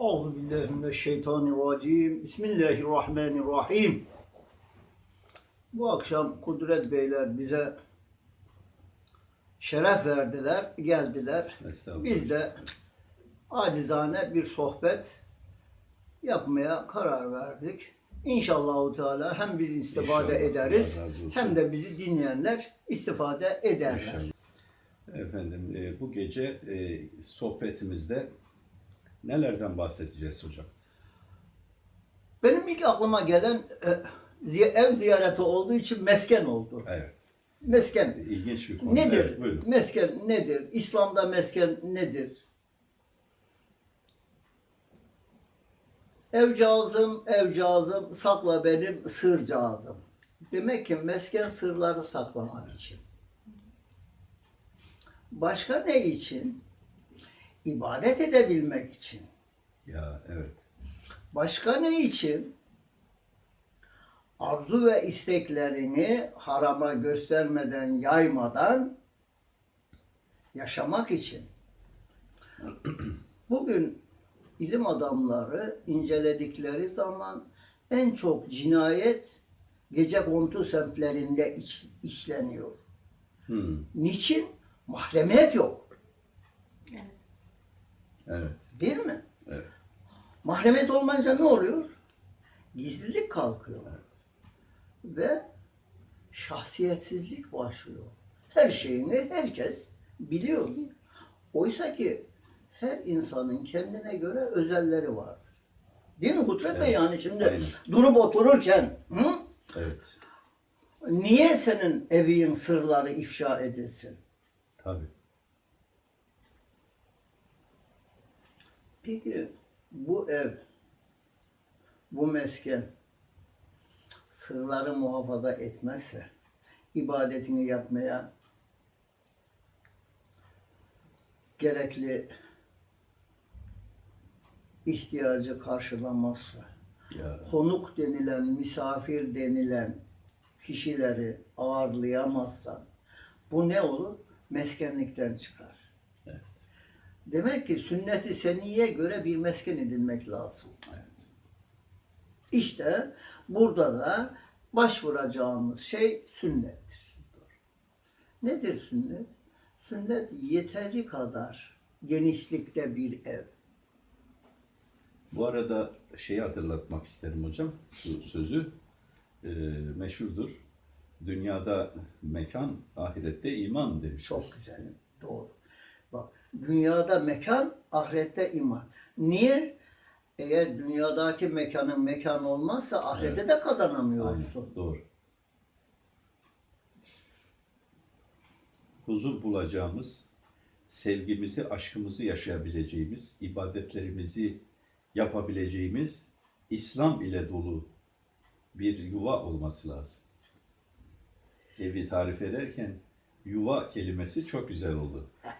Euzu billahi mineşşeytanirracim. Bismillahirrahmanirrahim. Bu akşam Kudret Beyler bize şeref verdiler, geldiler. Biz de acizane bir sohbet yapmaya karar verdik. İnşallahu Teala hem biz istifade İnşallah. ederiz hem de bizi dinleyenler istifade ederler. İnşallah. Efendim e, bu gece e, sohbetimizde nelerden bahsedeceğiz hocam? Benim ilk aklıma gelen e, ev ziyareti olduğu için mesken oldu. Evet. Mesken İlginç bir konu. nedir? Evet, buyurun. mesken nedir? İslam'da mesken nedir? Evcağızım, evcağızım, sakla benim sırcağızım. Demek ki mesken sırları saklamak için. Başka ne için? İbadet edebilmek için. Ya evet. Başka ne için? Arzu ve isteklerini harama göstermeden, yaymadan yaşamak için. Bugün ilim adamları inceledikleri zaman en çok cinayet gece kontu semtlerinde iş- işleniyor. Hmm, Niçin? Mahremiyet yok. Evet. Değil mi? Evet. Mahremiyet olmayınca ne oluyor? Gizlilik kalkıyor. Ve şahsiyetsizlik başlıyor. Her şeyini herkes biliyor. Oysa ki her insanın kendine göre özelleri vardır. Değil mi Kudret Bey? Evet, Yani şimdi aynen. durup otururken hı? Evet. niye senin evin sırları ifşa edilsin? Tabii. Peki bu ev, bu mesken sırları muhafaza etmezse, ibadetini yapmaya gerekli ihtiyacı karşılamazsa, Ya konuk denilen, misafir denilen kişileri ağırlayamazsan, bu ne olur? Meskenlikten çıkar. Demek ki sünnet-i seniye göre bir mesken edinmek lazım. Evet. İşte burada da başvuracağımız şey sünnettir. Nedir sünnet? Sünnet yeteri kadar genişlikte bir ev. Bu arada şeyi hatırlatmak isterim hocam. Şu sözü e, meşhurdur. Dünyada mekan, ahirette iman demiş. Çok güzel. Doğru. Dünyada mekan, ahirette iman. Niye? Eğer dünyadaki mekanın mekan olmazsa ahirete de kazanamıyorsun. Aynen, doğru. Huzur bulacağımız, sevgimizi, aşkımızı yaşayabileceğimiz, ibadetlerimizi yapabileceğimiz İslam ile dolu bir yuva olması lazım. Evi tarif ederken yuva kelimesi çok güzel oldu.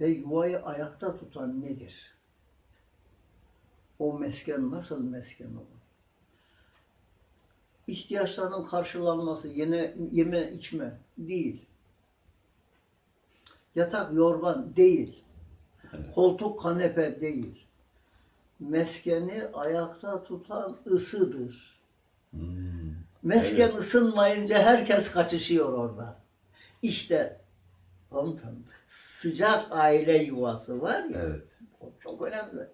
Ve yuvayı ayakta tutan nedir? O mesken nasıl mesken olur? İhtiyaçlarının karşılanması, yeme, yeme içme değil. Yatak yorgan değil. Evet. Koltuk kanepe değil. Meskeni ayakta tutan ısıdır. Hmm, Mesken ısınmayınca herkes kaçışıyor orada. İşte komutan sıcak aile yuvası var ya. evet, O çok önemli.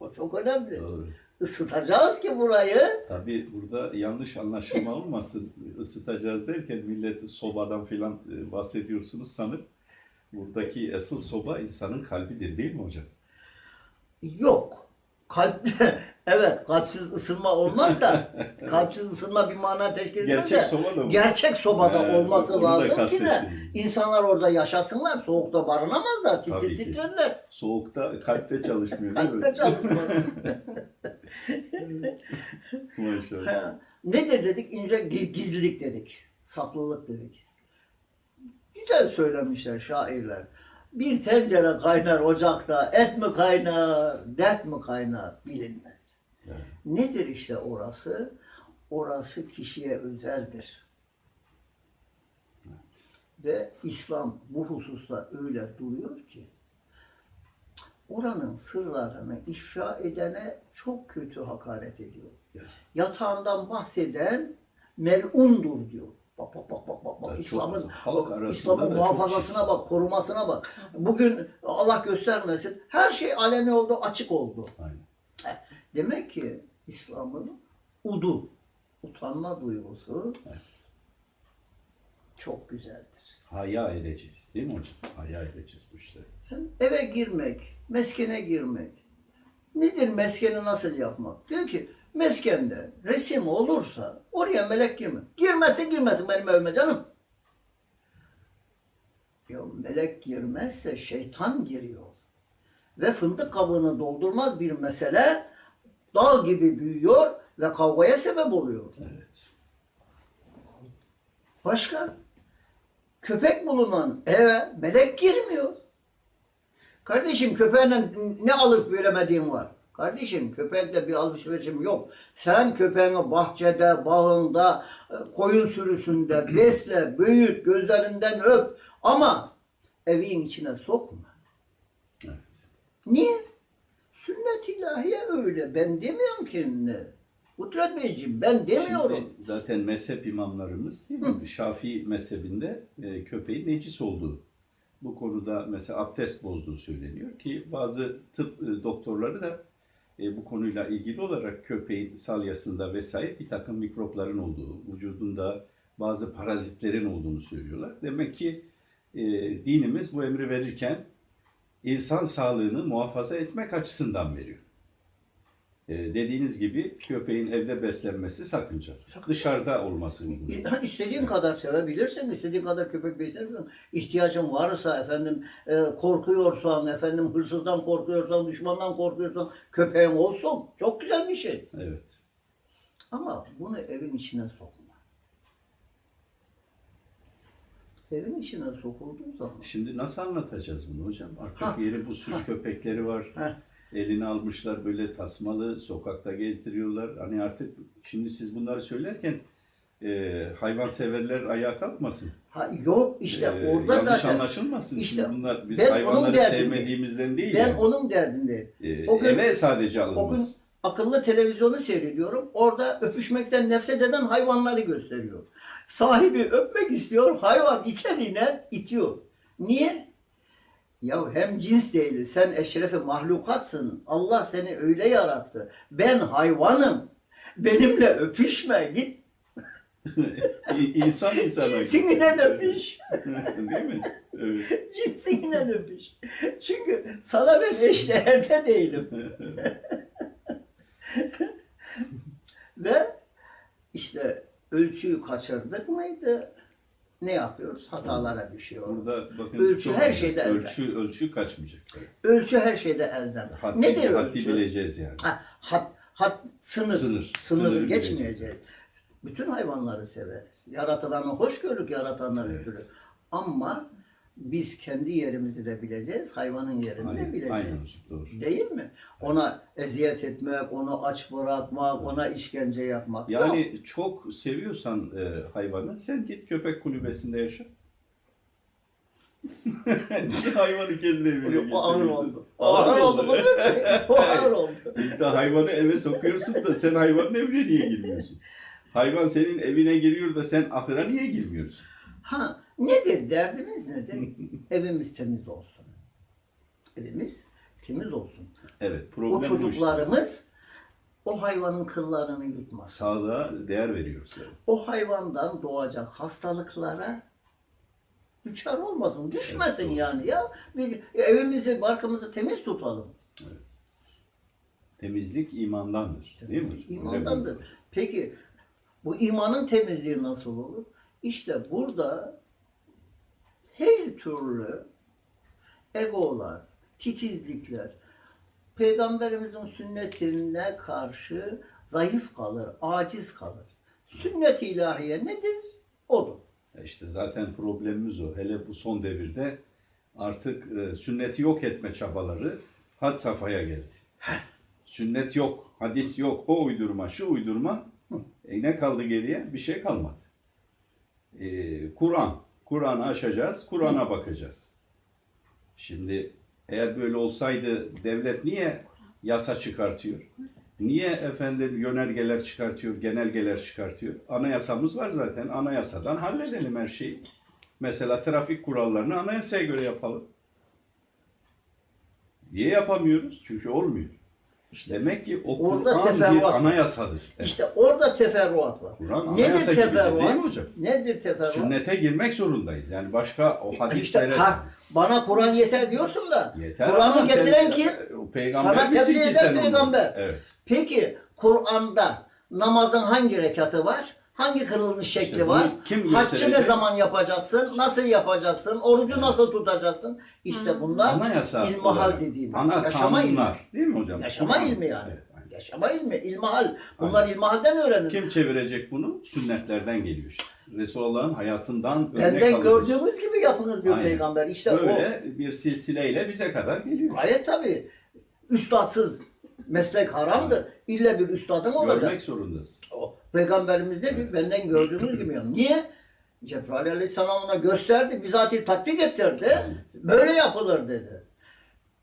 O çok önemli. doğru. Isıtacağız ki burayı. Tabii burada yanlış anlaşılma olmasın. Isıtacağız derken millet sobadan filan e, bahsediyorsunuz sanıp buradaki asıl soba insanın kalbidir değil mi hocam? Yok. Kalp, evet kalpsiz ısınma olmaz da kalpsiz ısınma bir mana teşkil etmez Gerçek de soba da mı? gerçek sobada He, olması onu da lazım ki de kastettim. insanlar orada yaşasınlar. Soğukta barınamazlar. Tabii Titir ki. titrerler. Soğukta kalpte çalışmıyor değil mi? Çalışmaz. Maşallah. Nedir dedik? İnce gi- gizlilik dedik. Saklılık dedik. Güzel söylemişler şairler. Bir tencere kaynar ocakta, et mi kaynar, dert mi kaynar bilinmez. Evet. Nedir işte orası? Orası kişiye özeldir. Ve İslam bu hususta öyle duruyor ki oranın sırlarını ifşa edene çok kötü hakaret ediyor. Ya. Yatağından bahseden melundur diyor. Bak bak bak bak bak, bak. İslam'ın İslam'ın çok muhafazasına şey. bak, korumasına bak. Bugün Allah göstermesin her şey aleni oldu, açık oldu. Aynen. Demek ki İslam'ın udu, utanma duygusu Evet. çok güzeldir. Haya edeceğiz değil mi hocam? Haya edeceğiz bu işleri. Eve girmek, meskene girmek. Nedir meskeni nasıl yapmak? Diyor ki meskende resim olursa oraya melek girmez. Girmezse girmesin benim evime canım. Ya melek girmezse şeytan giriyor. Ve fındık kabuğunu doldurmaz bir mesele dağ gibi büyüyor ve kavgaya sebep oluyor. Evet. Başka? Köpek bulunan eve melek girmiyor. Kardeşim köpeğinle ne alıp veremediğin var? Kardeşim köpekle bir alışverişim yok. Sen köpeğini bahçede, bağında, koyun sürüsünde besle, büyüt, gözlerinden öp. Ama evin içine sokma. Evet. Niye? Sünnet ilahiye öyle. Ben demiyorum ki ne. Kudret Beyciğim ben demiyorum. Şimdi zaten mezhep imamlarımız değil mi? Şafii mezhebinde e, köpeğin necis olduğu. Bu konuda mesela abdest bozduğu söyleniyor ki bazı tıp e, doktorları da e, bu konuyla ilgili olarak köpeğin salyasında vesaire bir takım mikropların olduğu, vücudunda bazı parazitlerin olduğunu söylüyorlar. Demek ki e, dinimiz bu emri verirken insan sağlığını muhafaza etmek açısından veriyor. E, dediğiniz gibi köpeğin evde beslenmesi sakıncalı. Sakıncalı. Dışarıda olması uygun. İstediğin kadar sevebilirsin, istediğin kadar köpek besleyebilirsin. İhtiyacın varsa efendim e, korkuyorsan, efendim hırsızdan korkuyorsan, düşmandan korkuyorsan köpeğin olsun. Çok güzel bir şey. Evet. Ama bunu evin içine sokma. Evin içine sokulduğu zaman Şimdi nasıl anlatacağız bunu hocam? Artık Ha, yeri bu süs köpekleri var. Elini almışlar böyle tasmalı, sokakta gezdiriyorlar. Hani artık şimdi siz bunları söylerken e, hayvanseverler ayağa kalkmasın. ha, yok işte E, orada yanlış zaten anlaşılmasın. İşte Şimdi bunlar biz ben onun hayvanları sevmediğimizden değil. ben yani. onun derdindeyim. E, o gün- eve sadece O gün alınmaz. Akıllı televizyonu seyrediyorum. Orada öpüşmekten nefret eden hayvanları gösteriyor. Sahibi öpmek istiyor, hayvan iki eliyle itiyor. Niye? Ya hem cins değil, sen eşrefi mahlukatsın. Allah seni öyle yarattı. Ben hayvanım. Benimle öpüşme, git İnsan insana. cinsinden öpüş. değil mi? Evet. Cinsinden öpüş. Çünkü sana ben eşdeğerde değilim. Ve işte ölçüyü kaçırdık mıydı? Ne yapıyoruz? Hatalara düşüyoruz. Burada bakın Ölçü her şeyde elzem. ölçü ölçü kaçmayacak. Evet. Ölçü her şeyde elzem. Haddi, Nedir haddi ölçü? bileceğiz yani. Ha, had, had, sınır. Sınır. Sınırı Sınırı geçmeyeceğiz. bileceğiz. Bütün hayvanları severiz. Yaratılanı hoş görürük yaratanları Evet. ötürü. Ama biz kendi yerimizi de bileceğiz, hayvanın yerini de Aynen, bileceğiz. aynen doğru. Değil mi? Ona eziyet etmek, onu aç bırakmak, ona işkence yapmak. yok. Yani çok seviyorsan e, hayvanı sen git köpek kulübesinde yaşa. Hayvanı kendi evine o ağır oldu. O ağır oldu. O ağır oldu. De hayvanı eve sokuyorsun da sen hayvanın evine niye girmiyorsun? Hayvan senin evine giriyor da sen ahıra niye girmiyorsun? Ha, nedir? Derdimiz nedir? Evimiz temiz olsun. Evimiz temiz olsun. Evet, problem O işte. çocuklarımız o hayvanın kıllarını yutmasın. Sağlığa değer veriyoruz. Yani. O hayvandan doğacak hastalıklara düşer olmasın, düşmesin Evet, yani ya. Bir, evimizi, barkımızı temiz tutalım. Temizlik imandandır. Değil mi? İmandandır. Peki bu imanın temizliği nasıl olur? İşte burada her türlü egolar, titizlikler, Peygamberimizin sünnetine karşı zayıf kalır, aciz kalır. Sünnet-i ilahiye nedir? Odur. Ya İşte zaten problemimiz o. Hele bu son devirde artık e, sünneti yok etme çabaları had safhaya geldi. Sünnet yok, hadis yok, o uydurma, şu uydurma. E ne kaldı geriye? Bir şey kalmadı. E, Kur'an. Kur'an'ı aşacağız, Kur'an'a bakacağız. Şimdi Eğer böyle olsaydı devlet niye yasa çıkartıyor? Niye efendim yönergeler çıkartıyor, genelgeler çıkartıyor? Anayasamız var zaten. Anayasadan halledelim her şeyi. Mesela trafik kurallarını anayasaya göre yapalım. Niye yapamıyoruz? Çünkü olmuyor. Demek ki o Orada Kur'an bir teferruat anayasadır. Evet. İşte orada teferruat var. Kur'an Nedir gibi de değil mi teferruat? hocam? Nedir teferruat? Sünnete girmek zorundayız. Yani başka o İşte hadislere... ha, bana Kur'an yeter diyorsun da Kur'an'ı sen- getiren kim? O peygamber Sana tebliğ eden sen onu? peygamber. Evet. Peki Kur'an'da namazın hangi rekatı var? Hangi kılınış şekli İşte var? kim Haccı ne zaman yapacaksın? Nasıl yapacaksın? Orucu nasıl tutacaksın? İşte bunlar Anayasa ilmihal dediğimiz. Ana yaşama ilmi. kanunlar. Değil mi hocam? Yaşama Kur'an. ilmi yani. Evet, aynen. Yaşama ilmi, ilmihal. Bunlar ilmihalden öğrenir. Kim çevirecek bunu? Sünnetlerden geliyor işte. Resulullah'ın hayatından örnek Benden alıyoruz. gördüğünüz gibi yapınız diyor Aynen. peygamber. İşte o. Böyle bir silsileyle bize kadar geliyor. Gayet tabii. Üstadsız meslek haramdır. İlle bir üstadın olacak. Görmek zorundasın. O Peygamberimiz de bir benden gördüğünüz gibi yani. Niye? Cebrail Aleyhisselam ona gösterdi, bizatihi tatbik ettirdi. Böyle yapılır dedi.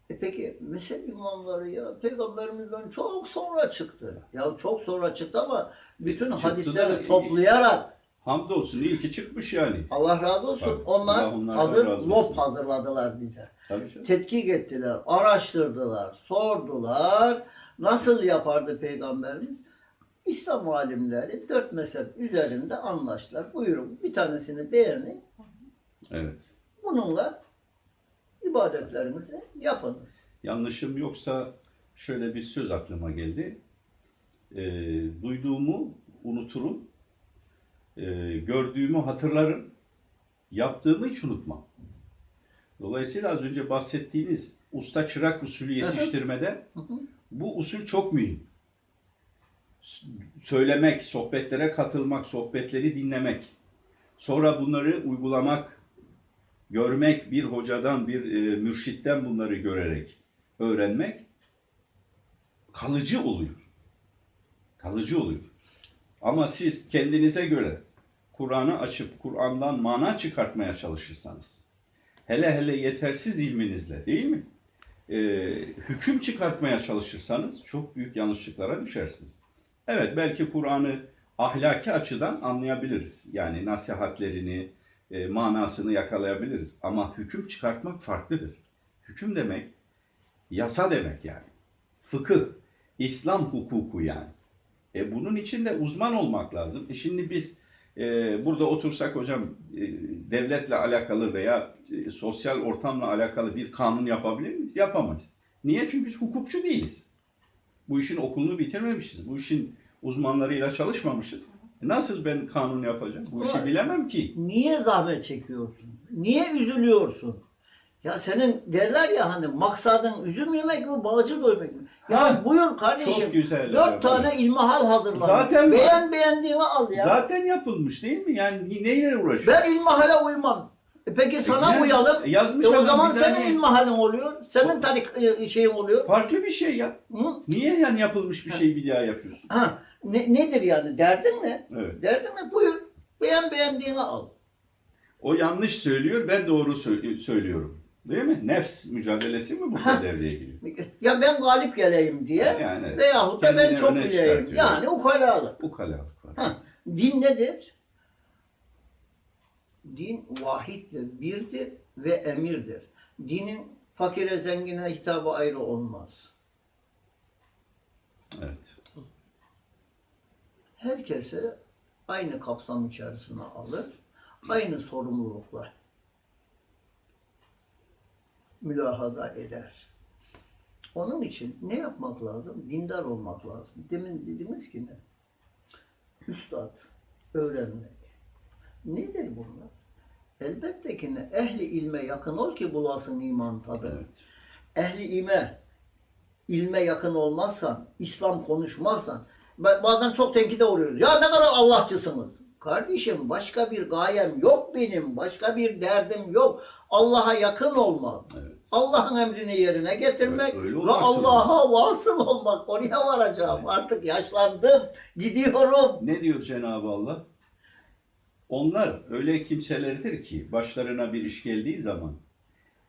E peki mezhep imamları ya peygamberimizden çok sonra çıktı. Ya çok sonra çıktı ama bütün Çıktı hadisleri da- toplayarak Hamdolsun iyi ki çıkmış yani. Allah razı olsun. Bak, Onlar Allah hazır lob hazırladılar bize. Tabii canım. Tetkik ettiler, araştırdılar, sordular. Nasıl yapardı peygamberimiz? İslam alimleri dört mezhep üzerinde anlaştılar. Buyurun bir tanesini beğenin. Evet. Bununla ibadetlerinizi yapınız. Yanlışım yoksa şöyle bir söz aklıma geldi. Ee, duyduğumu unuturum. Ee, gördüğümü hatırlarım. Yaptığımı hiç unutmam. Dolayısıyla az önce bahsettiğiniz usta çırak usulü yetiştirmede bu usul çok mühim. Söylemek, sohbetlere katılmak, sohbetleri dinlemek, sonra bunları uygulamak, görmek, bir hocadan, bir e, mürşitten bunları görerek öğrenmek kalıcı oluyor. Kalıcı oluyor. Ama siz kendinize göre Kur'an'ı açıp Kur'an'dan mana çıkartmaya çalışırsanız, hele hele yetersiz ilminizle değil mi? Ee, hüküm çıkartmaya çalışırsanız çok büyük yanlışlıklara düşersiniz. Evet belki Kur'an'ı ahlaki açıdan anlayabiliriz. Yani nasihatlerini, e, manasını yakalayabiliriz. Ama hüküm çıkartmak farklıdır. Hüküm demek yasa demek yani. Fıkıh, İslam hukuku yani. E bunun için de uzman olmak lazım. E şimdi biz e, burada otursak hocam e, devletle alakalı veya e, sosyal ortamla alakalı bir kanun yapabilir miyiz? Yapamayız. Niye? Çünkü biz hukukçu değiliz. Bu işin okulunu bitirmemişiz. Bu işin uzmanlarıyla çalışmamışız. E Nasıl ben kanun yapacağım? Bu işi bilemem ki. Niye zahmet çekiyorsun? Niye üzülüyorsun? Ya senin derler ya hani maksadın üzülmemek mi, bağcı doymak mı? Ya Ha, buyur kardeşim. çok güzel Dört tane ilmihal hazırladım. Zaten. Beğen beğendiğini al ya. Zaten yapılmış değil mi? Yani neyle uğraşıyor? Ben ilmihale uymam. E peki sana yani uyalım. yazmış E o zaman senin tane- ilmihalin oluyor. Senin tarik e, şeyin oluyor. Farklı bir şey ya. Hı? Niye yani yapılmış bir şeyi bir daha yapıyorsun? Ha, ne, nedir yani? Derdin ne? Evet. Derdin ne? Buyur. Beğen beğendiğini al. O yanlış söylüyor, ben doğru sö- söylüyorum. Değil mi? Nefs mücadelesi mi burada devreye giriyor? Ya ben galip geleyim diye Yani veyahut da ben çok bileyim. Yani ukalalık. Ukalalık var. Ha, din nedir? Din vahittir, birdir ve emirdir. Dinin fakire zengine hitabı ayrı olmaz. Evet. Herkese aynı kapsam içerisine alır, aynı sorumlulukla mülahaza eder. Onun için ne yapmak lazım? Dindar olmak lazım. Demin dediniz ki ne? Üstad, öğrenmek. Nedir bunlar? Elbette ki ne? Ehli ilme yakın ol ki bulasın iman tadı. Evet. Ehli ilme, ilme yakın olmazsan, İslam konuşmazsan, ba- bazen çok tenkide oluyoruz. Ya ne kadar Allahçısınız. Kardeşim başka bir gayem yok benim, başka bir derdim yok. Allah'a yakın olmak. Evet. Allah'ın emrini yerine getirmek öyle ve Allah'a vasıl olmak. Oraya varacağım. Artık yaşlandım. Gidiyorum. Ne diyor Cenab-ı Allah? Onlar öyle kimselerdir ki başlarına bir iş geldiği zaman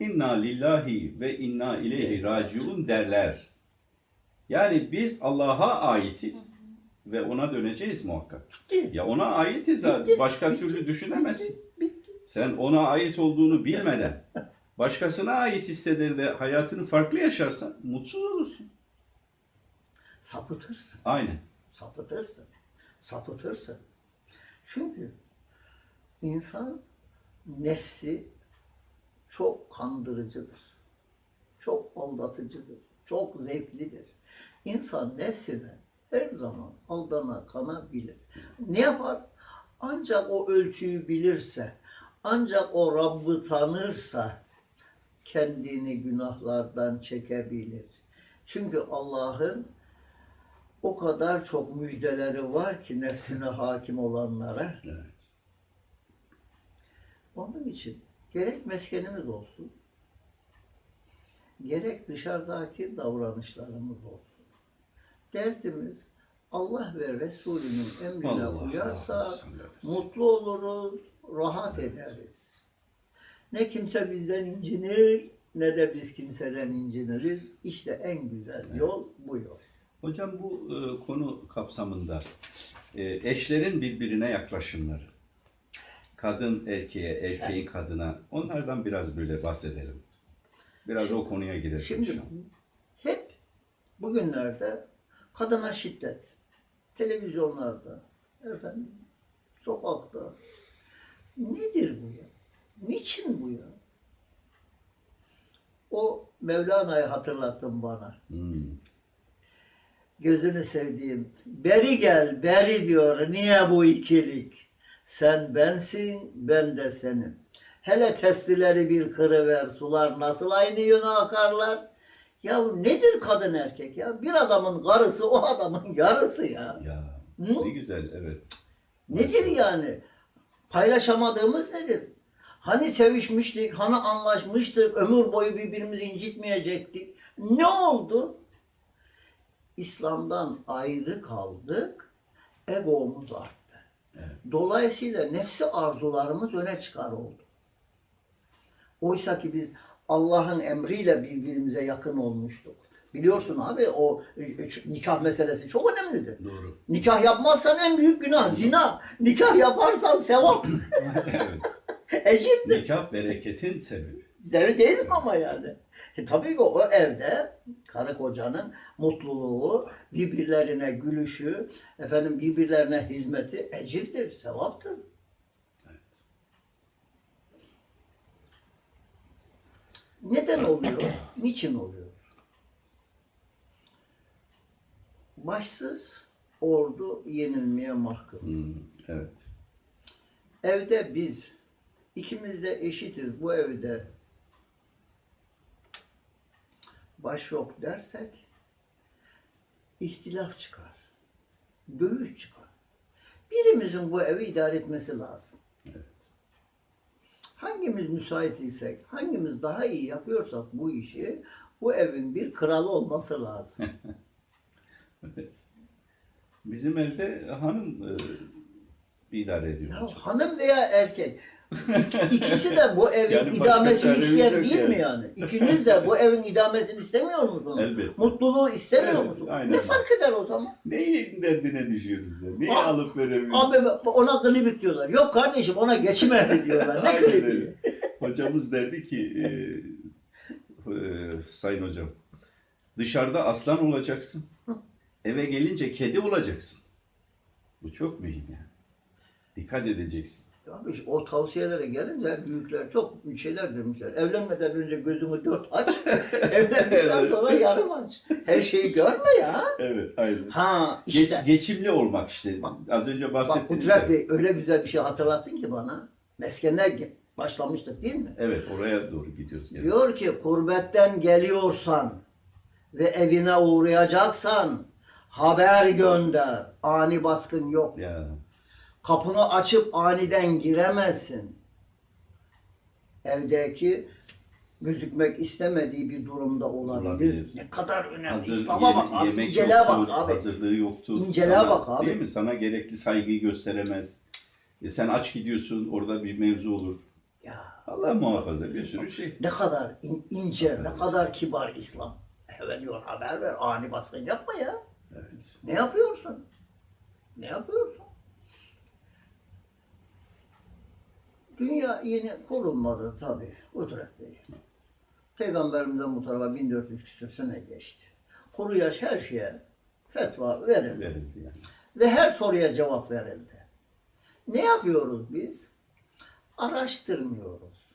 inna lillahi ve inna ileyhi raciun derler. Yani biz Allah'a aitiz ve ona döneceğiz muhakkak. Bitti. Ya ona aitiz Bitti, başka bitti, türlü düşünemezsin. Bitti. Sen ona ait olduğunu bilmeden başkasına ait hisseder de hayatını farklı yaşarsan mutsuz olursun. Sapıtırsın. Aynen. Sapıtırsın. Sapıtırsın. Çünkü insan nefsi çok kandırıcıdır. Çok aldatıcıdır. Çok zevklidir. İnsan nefsine her zaman aldana kanabilir. Ne yapar? Ancak o ölçüyü bilirse, ancak o Rabb'ı tanırsa kendini günahlardan çekebilir. Çünkü Allah'ın o kadar çok müjdeleri var ki nefsine hakim olanlara. Evet. Onun için gerek meskenimiz olsun, gerek dışarıdaki davranışlarımız olsun. Derdimiz Allah ve Resulünün emrine Allah uyarsa Allah, mutlu oluruz, rahat ederiz. Ne kimse bizden incinir, ne de biz kimseden inciniriz. İşte en güzel yol bu yol. Hocam bu e, konu kapsamında e, eşlerin birbirine yaklaşımları, kadın erkeğe, erkeğin kadına, onlardan biraz böyle bahsedelim. Biraz o konuya girelim. Şimdi inşallah. hep bugünlerde kadına şiddet, televizyonlarda, efendim, sokakta. Nedir bu ya? Niçin bu ya? O Mevlana'yı hatırlattın bana. Hmm. Gözünü sevdiğim. Beri gel, beri diyor. Niye bu ikilik? Sen bensin, ben de senim. Hele testileri bir kırıver, sular nasıl aynı yöne akarlar? Ya nedir kadın erkek ya? Bir adamın karısı o adamın yarısı ya. Ya Hı? ne güzel evet. Nedir yani? Paylaşamadığımız nedir? Hani sevişmiştik, hani anlaşmıştık, ömür boyu birbirimizi incitmeyecektik. Ne oldu? İslam'dan ayrı kaldık, egomuz arttı. Dolayısıyla nefsi arzularımız öne çıkar oldu. Oysa ki biz Allah'ın emriyle birbirimize yakın olmuştuk. Biliyorsun abi o nikah meselesi çok önemlidir. Doğru. Nikah yapmazsan en büyük günah zina. Nikah yaparsan sevap. evet. Ecirdir. Nikah bereketin sebebi. Değil değil mi ama yani? E, tabii ki o evde karı kocanın mutluluğu, birbirlerine gülüşü, efendim birbirlerine hizmeti ecirdir, sevaptır. Neden oluyor? Niçin oluyor? Başsız ordu yenilmeye mahkum. Hmm, evet. Evde biz ikimiz de eşitiz bu evde baş yok dersek ihtilaf çıkar. Dövüş çıkar. Birimizin bu evi idare etmesi lazım. Evet. Hangimiz müsait isek, hangimiz daha iyi yapıyorsak bu işi, bu evin bir kralı olması lazım. Evet. Bizim evde hanım e, idare ediyor. Ya hanım veya erkek. İk- İkisi de bu evin Yani idamesini isteyen değil mi yani. yani? İkiniz de bu evin idamesini istemiyor musunuz? Elbette. Mutluluğu istemiyor Evet, musunuz? aynen. Ne fark eder o zaman? Neyin derdine düşüyoruz ya? Neyi Abi- alıp veremiyoruz? Abi ona klibik diyorlar. Yok kardeşim ona geçim ehli diyorlar. Ne Aynen klibi? öyle. Hocamız derdi ki e, e, sayın hocam dışarıda aslan olacaksın. Eve gelince kedi olacaksın. Bu çok mühim yani. Dikkat edeceksin. Abi işte o tavsiyelere gelince büyükler çok şeyler demişler. Evlenmeden önce gözünü dört aç. Evlendikten Evet. sonra yarım aç. Her şeyi görme ya. Evet, aynen. Ha Geç, işte. geçimli olmak işte. Az önce Bak bahsettiğiniz. Kudret Bey öyle güzel bir şey hatırlattın ki bana. Meskenler ge- başlamıştık değil mi? Evet, oraya doğru gidiyoruz. Yani. Diyor ki kurbetten geliyorsan ve evine uğrayacaksan haber gönder. Ani baskın yok. Ya, Kapını açıp aniden giremezsin. Evdeki gözükmek istemediği bir durumda olabilir. Olabilir. Ne kadar önemli. hazır İslam'a bak abi. yemek yoktur, bak abi. hazırlığı yoktur. İnceliğe Sana- bak abi. Değil mi? Sana gerekli saygıyı gösteremez. E sen aç gidiyorsun, orada bir mevzu olur. Ya Allah muhafaza bir sürü şey. Ne kadar in- ince, ne kadar kibar İslam. Evet diyor haber ver, ani baskın yapma ya. Evet. Ne yapıyorsun? Ne yapıyorsun? Dünya yeni kurulmadı tabi Kudret Bey. Peygamberimizden bu tarafa 1400 küsür sene geçti. Kuru yaş her şeye fetva verildi. Verildi yani. Ve her soruya cevap verildi. Ne yapıyoruz biz? Araştırmıyoruz.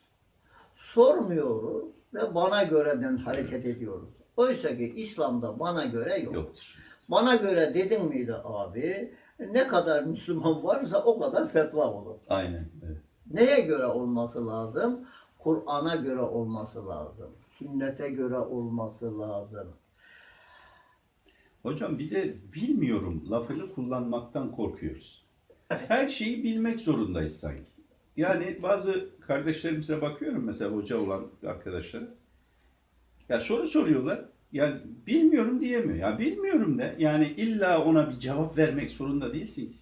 Sormuyoruz ve bana göreden hareket ediyoruz. Oysa ki İslam'da bana göre yok. Yoktur. Bana göre dedin miydi abi? Ne kadar Müslüman varsa o kadar fetva olur. Aynen. Evet. Neye göre olması lazım? Kur'an'a göre olması lazım. Sünnete göre olması lazım. Hocam bir de bilmiyorum lafını kullanmaktan korkuyoruz. Her şeyi bilmek zorundayız sanki. Yani bazı kardeşlerimize bakıyorum mesela hoca olan arkadaşlara. Ya soru soruyorlar. Yani bilmiyorum diyemiyor. Ya bilmiyorum de. Yani illa ona bir cevap vermek zorunda değilsin ki.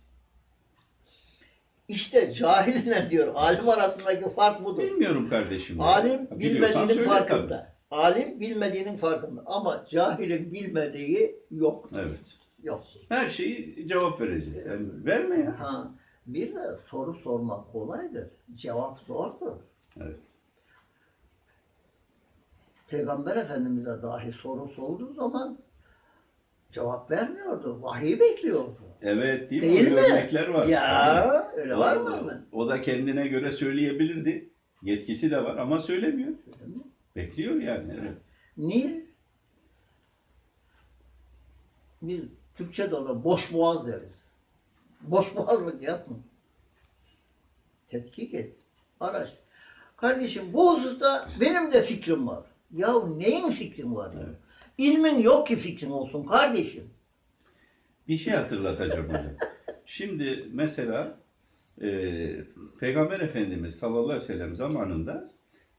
İşte cahille diyor alim arasındaki fark budur. Bilmiyorum kardeşim. ya. Alim bilmediğinin farkında. Alim bilmediğinin farkında. Ama cahilin bilmediği yok. tabii. Evet. Yok. Her şeyi cevap verecek. Yani verme ya. Ha, bir de soru sormak kolaydır. Cevap zordur. Evet. Peygamber Efendimiz'e dahi soru sorduğu zaman cevap vermiyordu. Vahiy bekliyordu. Evet değil mi? Değil Öyle mi? örnekler var. Ya öyle var mı? O da kendine göre söyleyebilirdi. Yetkisi de var ama söylemiyor. Bekliyor yani. Evet. Niye? Biz Türkçe'de ona boş boğaz deriz. Boş boğazlık yapma. Tetkik et. Araş. Kardeşim bu hususta benim de fikrim var. Ya neyin fikrin var? Evet. İlmin yok ki fikrin olsun kardeşim. Bir şey hatırlatacağım hocam. Şimdi mesela e, Peygamber Efendimiz sallallahu aleyhi ve sellem zamanında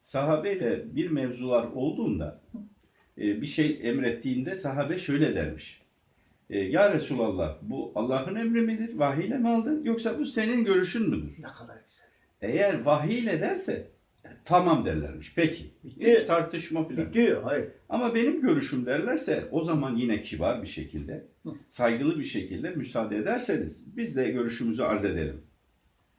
sahabeyle bir mevzular olduğunda e, bir şey emrettiğinde sahabe şöyle dermiş. E, ya Resulallah bu Allah'ın emri midir? Vahiyle mi aldın? Yoksa bu senin görüşün müdür? Ne kadar güzel. Eğer vahiyle derse tamam derlermiş. Peki. Hiç tartışma falan. Bitti. Hayır. Ama benim görüşüm derlerse o zaman yine kibar bir şekilde, saygılı bir şekilde müsaade ederseniz biz de görüşümüzü arz edelim.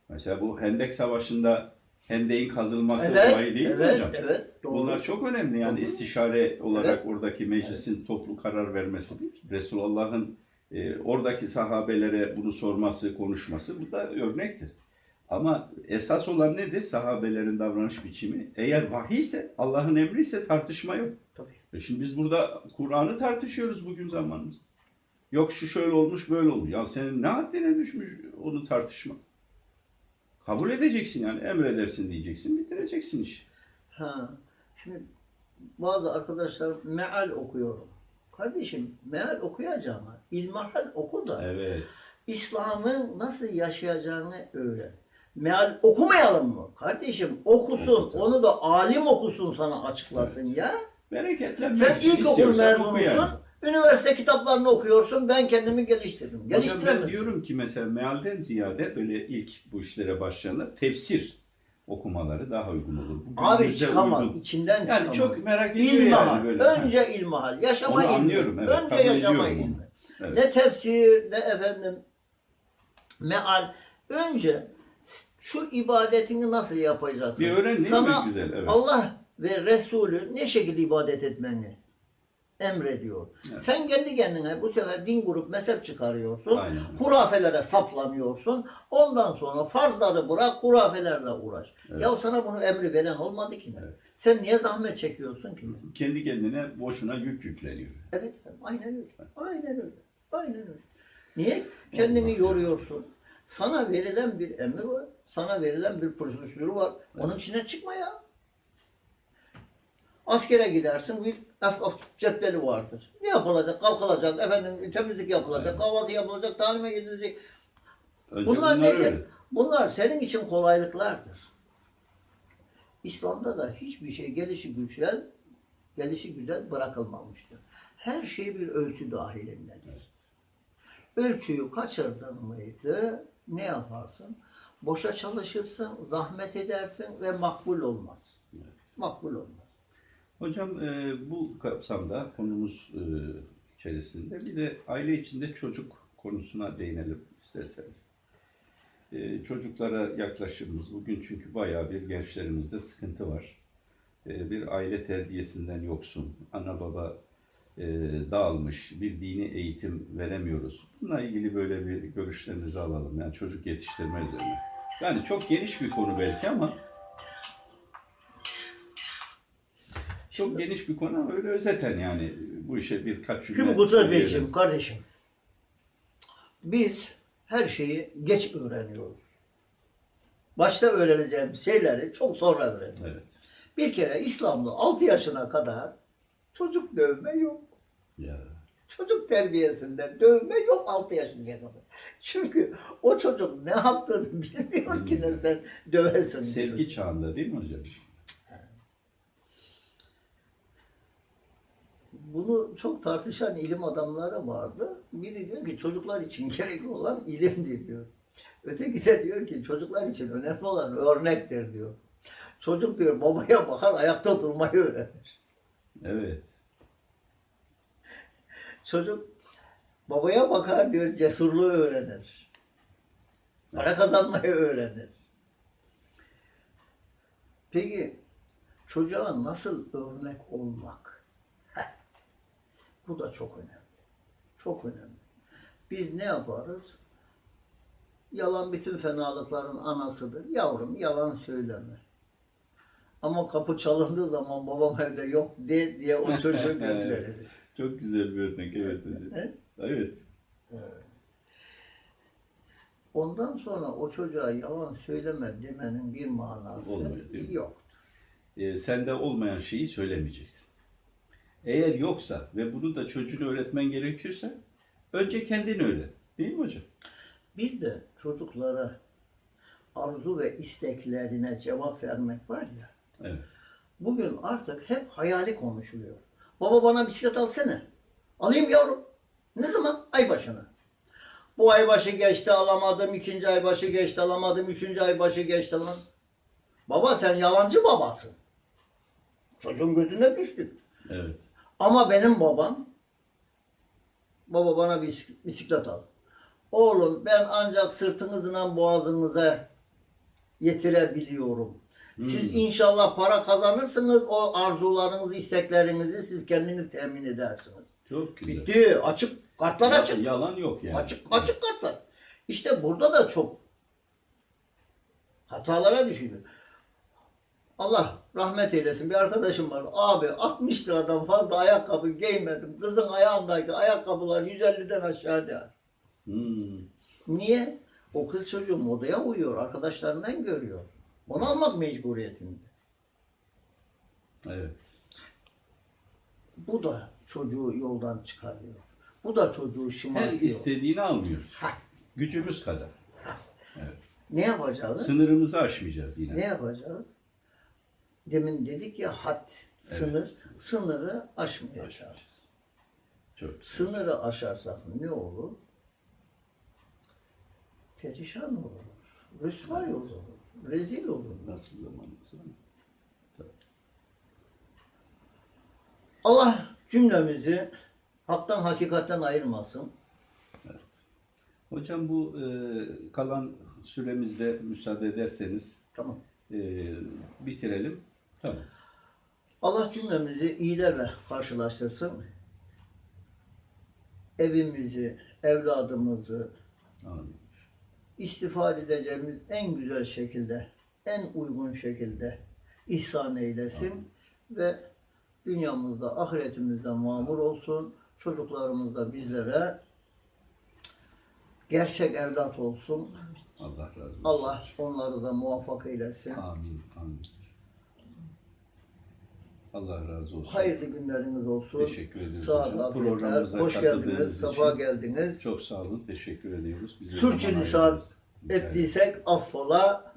Mesela bu Hendek Savaşı'nda Hendek'in kazılması Evet, olayı değil mi evet, hocam? evet. Doğru. Bunlar çok önemli yani Doğru. istişare olarak oradaki meclisin toplu karar vermesi, Resulullah'ın e, oradaki sahabelere bunu sorması, konuşması bu da örnektir. Ama esas olan nedir? Sahabelerin davranış biçimi. Eğer vahiy ise, Allah'ın emri ise tartışma yok. Tabii. E şimdi biz burada Kur'an'ı tartışıyoruz bugün zamanımızda. Yok şu şöyle olmuş böyle olmuş. Ya senin ne haddine düşmüş onu tartışmak? Kabul edeceksin yani emredersin diyeceksin bitireceksin işi. Ha. Şimdi bazı arkadaşlar meal okuyorum. Kardeşim meal okuyacağına ilmahal oku da Evet. İslam'ı nasıl yaşayacağını öğren. Meal okumayalım mı? Kardeşim okusun. Oku tabii. Onu da alim okusun sana açıklasın ya. Bereketlenmek Sen ilkokul mezunusun. Üniversite kitaplarını okuyorsun. Ben kendimi geliştirdim. Hocam ben Geliştiremezsin. diyorum ki mesela mealden ziyade böyle ilk bu işlere başlayanlar tefsir okumaları daha uygun olur. Bu Abi çıkamaz. uygun. içinden Yani çıkamaz. çok merak ediyor İlmihal. yani böyle. Önce ilmihal. Yaşama Onu ilmi. anlıyorum, evet. Önce yaşama ilmi. Evet. Ne tefsir ne efendim meal. Önce şu ibadetini nasıl yapacaksın? Bir öğren Sana güzel? Evet. Allah ve Resulü ne şekilde ibadet etmeni emrediyor. Evet. Sen kendi kendine bu sefer din grup mezhep çıkarıyorsun. Aynen. Hurafelere saplanıyorsun. Ondan sonra farzları bırak hurafelerle uğraş. Evet. Ya sana bunu emri veren olmadı ki. Evet. Sen niye zahmet çekiyorsun ki? Kendi kendine boşuna yük yükleniyor. Evet aynen öyle. Aynen öyle. Aynen öyle. Niye kendini yoruyorsun? Sana verilen bir emir var. Sana verilen bir prosedür var. Onun içine çıkma ya. Askere gidersin bir af, af cetveli vardır. Ne yapılacak? Kalkılacak, efendim temizlik yapılacak, kahvaltı yapılacak, talime gidilecek. Önce Bunlar bunları nedir? Bunlar senin için kolaylıklardır. İslam'da da hiçbir şey gelişi güzel, gelişi güzel bırakılmamıştır. Her şey bir ölçü dahilindedir. Ölçüyü kaçırdın mıydı ne yaparsın? Boşa çalışırsın, zahmet edersin ve makbul olmaz. Evet. Makbul olmaz. Hocam e, bu kapsamda konumuz e, içerisinde bir de aile içinde çocuk konusuna değinelim isterseniz. E, çocuklara yaklaşımımız bugün çünkü bayağı bir gençlerimizde sıkıntı var. E, bir aile terbiyesinden yoksun, ana baba e, dağılmış, bir dini eğitim veremiyoruz. Bununla ilgili böyle bir görüşlerinizi alalım. Yani çocuk yetiştirme üzerine. Yani çok geniş bir konu belki ama çok geniş bir konu ama öyle özeten yani bu işe birkaç cümle Şimdi Kudret. Beyciğim, kardeşim. Biz her şeyi geç öğreniyoruz. Başta öğreneceğimiz şeyleri çok sonra öğreniyoruz. Evet. Bir kere İslam'da 6 yaşına kadar çocuk dövme yok. Ya. Çocuk terbiyesinde dövme yok 6 yaşına kadar. Çünkü o çocuk ne yaptığını bilmiyor ki ne sen dövesin. Sevgi çağında değil mi hocam? Bunu çok tartışan ilim adamları vardı. Biri diyor ki çocuklar için gerekli olan ilimdir diyor. Öteki de diyor ki çocuklar için önemli olan örnektir diyor. Çocuk diyor babaya bakar ayakta durmayı öğrenir. Evet. Çocuk babaya bakar diyor cesurluğu öğrenir. Para kazanmayı öğrenir. Peki çocuğa nasıl örnek olmak? Bu da çok önemli. Çok önemli. Biz ne yaparız? Yalan bütün fenalıkların anasıdır. Yavrum yalan söyleme. Ama kapı çalındığı zaman babam evde yok de diye o çocuğu göndeririz. Çok güzel bir örnek evet hocam. Evet. Evet. Ondan sonra o çocuğa yalan söyleme demenin bir manası Olmuyor, değil mi? yok. Ee, sende olmayan şeyi söylemeyeceksin. Eğer yoksa ve bunu da çocuğuna öğretmen gerekiyorsa önce kendin öğret. Değil mi hocam? Bir de çocuklara arzu ve isteklerine cevap vermek var ya. Evet. Bugün artık hep hayali konuşuluyor. Baba bana bisiklet alsana. Alayım yavrum. Ne zaman? Ay başına. Bu ay başı geçti alamadım. ikinci ay başı geçti alamadım. Üçüncü ay başı geçti alamadım. Baba sen yalancı babasın. Çocuğun gözüne düştük. Evet. Ama benim babam, baba bana bir bisiklet al. Oğlum ben ancak sırtınızla boğazınıza yetirebiliyorum. Siz inşallah para kazanırsınız, o arzularınızı, isteklerinizi siz kendiniz temin edersiniz. Çok güzel. Bitti, açık, kartlar Ya- açık. Yalan yok yani. Açık, açık kartlar. İşte burada da çok hatalara düşüyor. Allah rahmet eylesin. Bir arkadaşım var. Abi 60 liradan fazla ayakkabı giymedim. Kızın ayağındaki ayakkabılar 150'den aşağı değer. Hmm. Niye? O kız çocuğu modaya uyuyor. Arkadaşlarından görüyor. Onu almak mecburiyetinde. Evet. Bu da çocuğu yoldan çıkarıyor. Bu da çocuğu Her şımartıyor. istediğini almıyoruz. Hah. Gücümüz kadar. Ne yapacağız? Sınırımızı aşmayacağız yine. Ne yapacağız? Demin dedik ya had, sınır, sınırı aşmayacağız. Aşmayacağız. Çok güzel. Sınırı aşarsak ne olur? Perişan oluruz, rüsvay oluruz, rezil oluruz. Nasıl zamanımız var? Allah cümlemizi haktan hakikatten ayırmasın. Evet. Hocam bu e, kalan süremizde müsaade ederseniz Tamam. e, bitirelim. Tamam. Allah cümlemizi iyilerle karşılaştırsın. Evimizi, evladımızı Amin. İstifade edeceğimiz en güzel şekilde, en uygun şekilde ihsan eylesin ve dünyamızda, ahiretimizde mamur olsun. Çocuklarımız da bizlere gerçek evlat olsun. Allah razı olsun. Allah onları da muvaffak eylesin. Amin. Amin. Allah razı olsun. Hayırlı günleriniz olsun. Teşekkür ederiz Sağ hocam. afiyetler. Programımıza Hoş geldiniz, için safa geldiniz. Çok sağ olun. Teşekkür ediyoruz. Bize Sürçülisan ettiysek affola.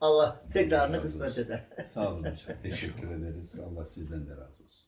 Allah tekrarını kısmet eder. Sağ olun hocam. Teşekkür ederiz. Allah sizden de razı olsun.